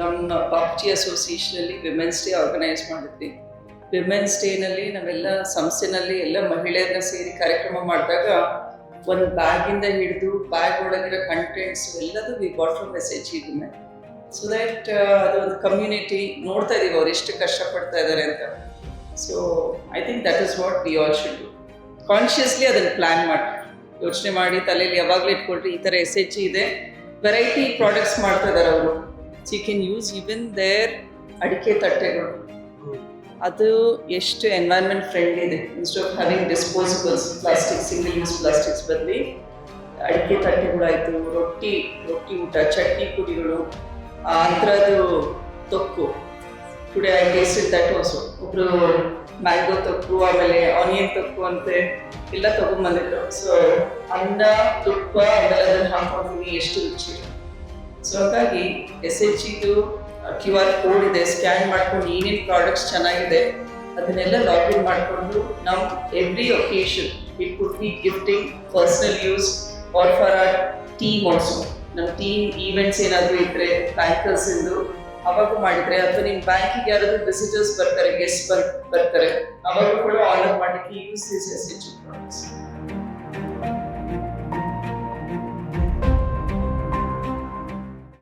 ನಮ್ಮ ಪಾಪ್ಜಿ ಅಸೋಸಿಯೇಷನಲ್ಲಿ ವಿಮೆನ್ಸ್ ಡೇ ಆರ್ಗನೈಸ್ ಮಾಡಿದ್ವಿ. ವಿಮೆನ್ಸ್ ಡೇನಲ್ಲಿ ನಾವೆಲ್ಲ ಸಂಸ್ಥೆನಲ್ಲಿ ಎಲ್ಲ ಮಹಿಳೆಯರನ್ನ ಸೇರಿ ಕಾರ್ಯಕ್ರಮ ಮಾಡಿದಾಗ ಒಂದು ಬ್ಯಾಗಿಂದ ಹಿಡಿದು ಬ್ಯಾಗ್ ಒಳಗಿರೋ ಕಂಟೆಂಟ್ಸ್ ಎಲ್ಲದೂ ವಿ ಬಾಟ್ ಫ್ರಮ್ ಮೆಸೇಜ್ ಇದನ್ನ ಸೊ ದಟ್ ಅದು ಒಂದು ಕಮ್ಯುನಿಟಿ ನೋಡ್ತಾ ಇದೀವಿ ಅವ್ರು ಎಷ್ಟು ಕಷ್ಟಪಡ್ತಾ ಇದ್ದಾರೆ ಅಂತ. So I think that is what we all should do consciously ಅದನ್ನು ಪ್ಲ್ಯಾನ್ ಮಾಡಿ. ಯೋಚನೆ ಮಾಡಿ, ತಲೆಯಲ್ಲಿ ಯಾವಾಗಲೂ ಇಟ್ಕೊಳ್ರಿ, ಈ ಥರ ಎಸ್ ಎಚ್ ಇದೆ. ವೆರೈಟಿ ಪ್ರಾಡಕ್ಟ್ಸ್ ಮಾಡ್ತಾ ಇದ್ದಾರೆ ಅವರು. So you can use even there ಅಡಿಕೆ ತಟ್ಟೆಗಳು. ಅದು ಎಷ್ಟು ಎನ್ವೈರ್ಮೆಂಟ್ ಫ್ರೆಂಡ್ಲಿ ಇದೆ. Instead of having disposables plastic single use plastics ಬದಲಿ ಅಡಿಕೆ ತಟ್ಟೆಗಳಾಯಿತು ರೊಟ್ಟಿ ರೊಟ್ಟಿ ಊಟ, ಚಟ್ನಿ ಪುಡಿಗಳು, ಆ ಥರದ್ದು ತೊಕ್ಕು. Today I tasted that also ಒಬ್ಬರು ಮ್ಯಾಂಗೋ ತೊಕ್ಕು, ಆಮೇಲೆ ಆನಿಯನ್ ತೊಕ್ಕು ಅಂತೆ, ಎಲ್ಲ ತಗೊಂಡ್ಬಂದಿದ್ರು. ಸೊ ಅನ್ನ, ತುಪ್ಪ ಅದೆಲ್ಲ ಅದನ್ನು ಹಾಕೊಂಡಿದ್ದೀನಿ ಎಷ್ಟು ರುಚಿ. ಸೊ ಹಾಗಾಗಿ ಎಸ್ ಎಚ್ ಇದು ಕ್ಯೂ ಆರ್ ಕೋಡ್ ಇದೆ ಸ್ಕ್ಯಾನ್ ಮಾಡ್ಕೊಂಡು ಏನೇನು ಪ್ರಾಡಕ್ಟ್ಸ್ ಚೆನ್ನಾಗಿದೆ, ಅದನ್ನೆಲ್ಲ ಲಾಗಿನ್ ಮಾಡಿಕೊಂಡು ನಾವು every occasion it could be gifting personal use or for our team also ನಮ್ಮ ಟೀಮ್ ಈವೆಂಟ್ಸ್ ಏನಾದರೂ ಇದ್ದರೆ ಬ್ಯಾಂಕರ್ಸ್ ಇಂದು, ಅವಾಗ ಮಾಡಿದ್ರೆ, ಅಥವಾ ನಿಮ್ಮ ಬ್ಯಾಂಕಿಗೆ ಯಾರಾದರೂ ವಿಸಿಟರ್ಸ್ ಬರ್ತಾರೆ ಗೆಸ್ಟ್ ಬರ್, ಬರ್ತಾರೆ, ಅವಾಗ ಕೂಡ ಆರ್ಡರ್ ಮಾಡಲಿಕ್ಕೆ use this S H products